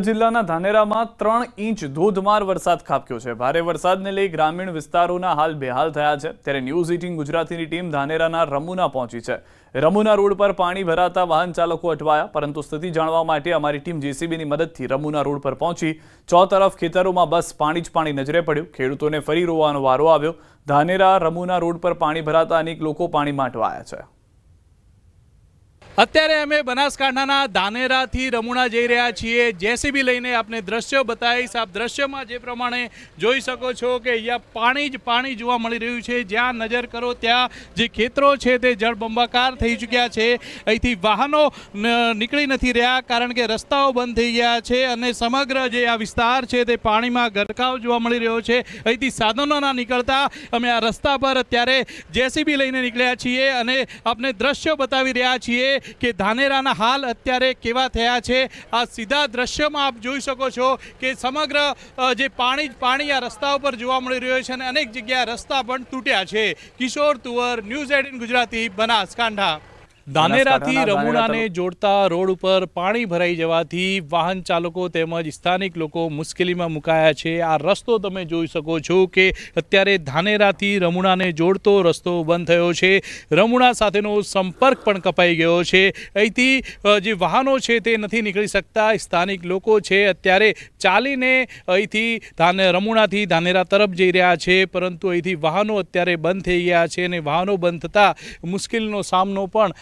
જિલ્લાના ધાનેરામાં ત્રણ ઇંચ ધોધમાર વરસાદ ખાબક્યો છે. ભારે વરસાદને લઈ ગ્રામીણ વિસ્તારોના હાલ બેહાલ થયા છે. ત્યારે ન્યૂઝ એટીન ગુજરાતીની ટીમ ધાનેરાના રમુના પહોંચી છે. રમુના રોડ પર પાણી ભરાતા વાહન ચાલકો અટવાયા, પરંતુ સ્થિતિ જાણવા માટે અમારી ટીમ જેસીબીની મદદથી રમુના રોડ પર પહોંચી. ચો તરફ ખેતરોમાં બસ પાણી જ પાણી નજરે પડ્યું. ખેડૂતોને ફરી રોવાનો વારો આવ્યો. ધાનેરા રમુના રોડ પર પાણી ભરાતા અનેક લોકો પાણીમાં અટવાયા છે. અત્યારે અમે બનાસકાંઠાના ધાનેરાથી રમુણા જઈ રહ્યા છીએ. જેસીબી લઈને આપને દ્રશ્યો બતાવીશ. આપ દ્રશ્યમાં જે પ્રમાણે જોઈ શકો છો કે અહીંયા પાણી જ પાણી જોવા મળી રહ્યું છે. જ્યાં નજર કરો ત્યાં જે ખેતરો છે તે જળબંબાકાર થઈ ચૂક્યા છે. અહીંથી વાહનો નીકળી નથી રહ્યા કારણ કે રસ્તાઓ બંધ થઈ ગયા છે અને સમગ્ર જે આ વિસ્તાર છે તે પાણીમાં ગરકાવ જોવા મળી રહ્યો છે. અહીંથી સાધનો ના નીકળતા અમે આ રસ્તા પર અત્યારે જેસીબી લઈને નીકળ્યા છીએ અને આપને દ્રશ્યો બતાવી રહ્યા છીએ. કે ધાનેરાના હાલ અત્યારે કેવા થયા છે? આ સીધા દ્રશ્યમાં આપ જોઈ શકો છો કે સમગ્ર જે પાણી પાણી આ રસ્તા ઉપર જોવા મળી રહ્યો છે અને અનેક જગ્યાએ રસ્તા પણ તૂટ્યા છે. Kishor Tuvar, news eighteen Gujarati, Banaskantha. ધાનેરાથી રમુણાને જોડતા રોડ ઉપર પાણી ભરાઈ જવાથી વાહન ચાલકો તેમજ સ્થાનિક લોકો મુશ્કેલીમાં મુકાયા છે. આ રસ્તો તમે જોઈ શકો છો કે અત્યારે ધાનેરાથી રમુણાને જોડતો રસ્તો બંધ થયો છે. રમુણા સાથેનો સંપર્ક પણ કપાઈ ગયો છે. અહીંથી જે વાહનો છે તે નથી નીકળી શકતા. સ્થાનિક લોકો છે અત્યારે ચાલીને અહીંથી ધાને રમુણાથી ધાનેરા તરફ જઈ રહ્યા છે. પરંતુ અહીંથી વાહનો અત્યારે બંધ થઈ ગયા છે અને વાહનો બંધ થતાં મુશ્કેલીનો સામનો પણ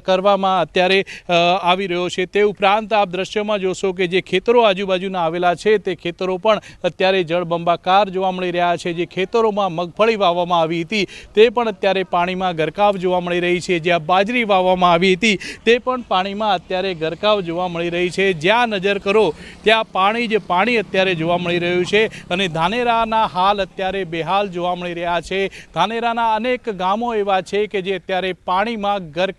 કરવામાં અત્યારે આવી રહ્યો છે. તે ઉપરાંત આપ દ્રશ્યમાં જોશો કે જે ખેતરો આજુબાજુના આવેલા છે, તે ખેતરો પણ અત્યારે જળબંબાકાર જોવા મળી રહ્યા છે. જે ખેતરોમાં મગફળી વાવવામાં આવી હતી, તે પણ અત્યારે પાણીમાં ગરકાવ જોવા મળી રહી છે. જ્યાં બાજરી વાવવામાં આવી હતી, તે પણ પાણીમાં અત્યારે ગરકાવ જોવા મળી રહી છે. જ્યાં નજર કરો, ત્યાં પાણી જ પાણી અત્યારે જોવા મળી રહ્યું છે અને ધાનેરાના હાલ અત્યારે બેહાલ જોવા મળી રહ્યા છે. ધાનેરાના અનેક ગામો એવા છે કે જે અત્યારે પાણીમાં ગરકાવ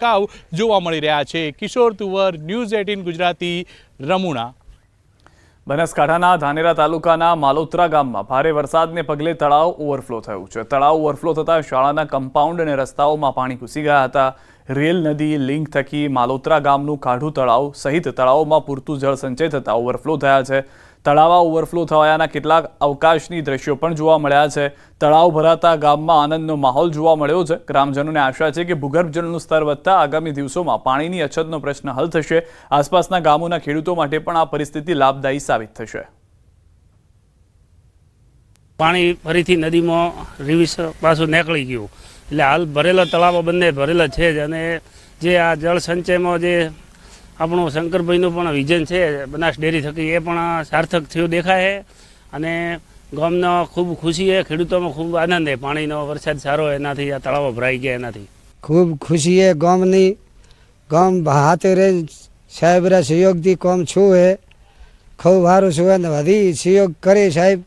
જોવા મળી રહ્યા છે. કિશોર તુવર, ન્યૂઝ એટીન ગુજરાતી રમુણા બનાસકાંઠાના ધાનેરા તાલુકાના માલોત્રા ગામમાં ભારે વરસાદને પગલે તળાવ ઓવરફ્લો થયું છે. તળાવ ઓવરફ્લો થતાં શાળાના કમ્પાઉન્ડ અને રસ્તાઓમાં પાણી ઘૂસી ગયા હતા. રેલ નદી લિંક થકી માલોત્રા ગામનું કાઢું તળાવ સહિત તળાવોમાં પૂરતું જળ સંચય થતાં ઓવરફ્લો થયા છે. તળાવા ઓવરફ્લો થવાના કેટલાક અવકાશની દ્રશ્યો પણ જોવા મળ્યા છે. તળાવ ભરાતા ગામમાં આનંદનો માહોલ જોવા મળ્યો છે. ગ્રામજનોને આશા છે કે ભૂગર્ભજળનું સ્તર વધતા આગામી દિવસોમાં પાણીની અછતનો પ્રશ્ન હલ થશે. આસપાસના ગામોના ખેડૂતો માટે પણ આ પરિસ્થિતિ લાભદાયી સાબિત થશે. પાણી ફરીથી નદીમાં રિવિસ પાછું નીકળી ગયું. એટલે હાલ ભરેલા તળાવો બંને ભરેલા છે જ અને જે આ જળ સંચયમાં જે આપણું શંકરભાઈનું પણ વિઝન છે, બનાસ ડેરી થકી, એ પણ સાર્થક થયું દેખાય છે. અને ગામનો ખૂબ ખુશી છે, ખેડૂતોમાં ખૂબ આનંદ છે. પાણીનો વરસાદ સારો એનાથી આ તળાવો ભરાઈ ગયા એનાથી. ખૂબ ખુશી હે ગામની. ગામ હાથે રહે સાહેબરા સહયોગથી કામ છું હે. ખૂબ સારું છું અને વધી સહયોગ કરે સાહેબ.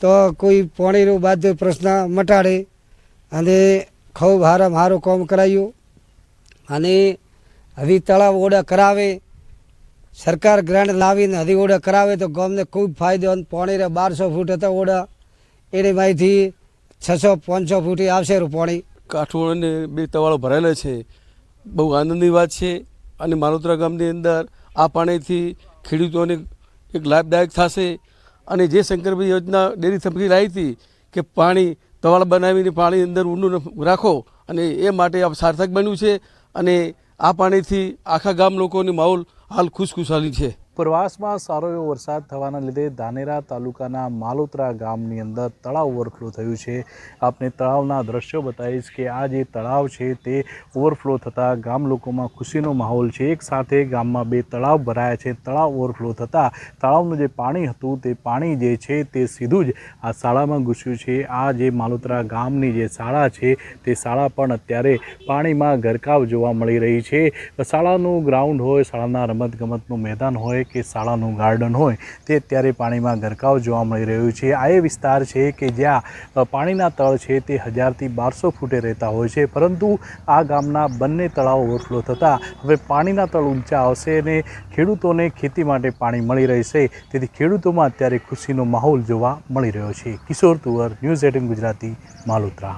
તો કોઈ પાણીનું બાદ પ્રશ્ન મટાડે. અને ખૂબ સારામાં સારું કામ કરાયું. અને હજી તળાવ ઓડા કરાવે, સરકાર ગ્રાન્ટ લાવીને હજી ઓડા કરાવે તો ગામને ખૂબ ફાયદો અને પાણી બારસો ફૂટ હતા ઓડા એની માહિતી છસો પાંચસો ફૂટ આવશે પાણી કાઠુંડને બે તવાળો ભરાયેલા છે. બહુ આનંદની વાત છે. અને માલોતરા ગામની અંદર આ પાણીથી ખેડૂતોને એક લાભદાયક થશે. અને જે શંકરભાઈ યોજના ડેરી થકી લાવી હતી કે પાણી તવાળ બનાવીને પાણી અંદર ઊંડું રાખો, અને એ માટે આ સાર્થક બન્યું છે. અને આ પાણીથી આખા ગામ લોકોની માહોલ હાલ ખુશખુશાલી છે. ઉપરવાસમાં સારો એવો વરસાદ થવાના લીધે ધાનેરા તાલુકાના માલોત્રા ગામની અંદર તળાવ ઓવરફ્લો થયું છે. આપને તળાવના દ્રશ્યો બતાવીશ કે આ જે તળાવ છે તે ઓવરફ્લો થતાં ગામ લોકોમાં ખુશીનો માહોલ છે. એક સાથે ગામમાં બે તળાવ ભરાયા છે. તળાવ ઓવરફ્લો થતાં તળાવનું જે પાણી હતું તે પાણી જે છે તે સીધું જ આ શાળામાં ઘૂસ્યું છે. આ જે માલોત્રા ગામની જે શાળા છે તે શાળા પણ અત્યારે પાણીમાં ગરકાવ જોવા મળી રહી છે. શાળાનું ગ્રાઉન્ડ હોય, શાળાના રમતગમતનું મેદાન હોય કે શાળાનું ગાર્ડન હોય તે અત્યારે પાણીમાં ગરકાવ જોવા મળી રહ્યું છે. આ એ વિસ્તાર છે કે જ્યાં પાણીના તળ છે તે હજારથી બારસો ફૂટે રહેતા હોય છે. પરંતુ આ ગામના બંને તળાવ ઓવરફ્લો થતાં હવે પાણીના તળ ઊંચા આવશે અને ખેડૂતોને ખેતી માટે પાણી મળી રહેશે. તેથી ખેડૂતોમાં અત્યારે ખુશીનો માહોલ જોવા મળી રહ્યો છે. કિશોર તુવર, ન્યૂઝ એટીન ગુજરાતી, માલુત્રા.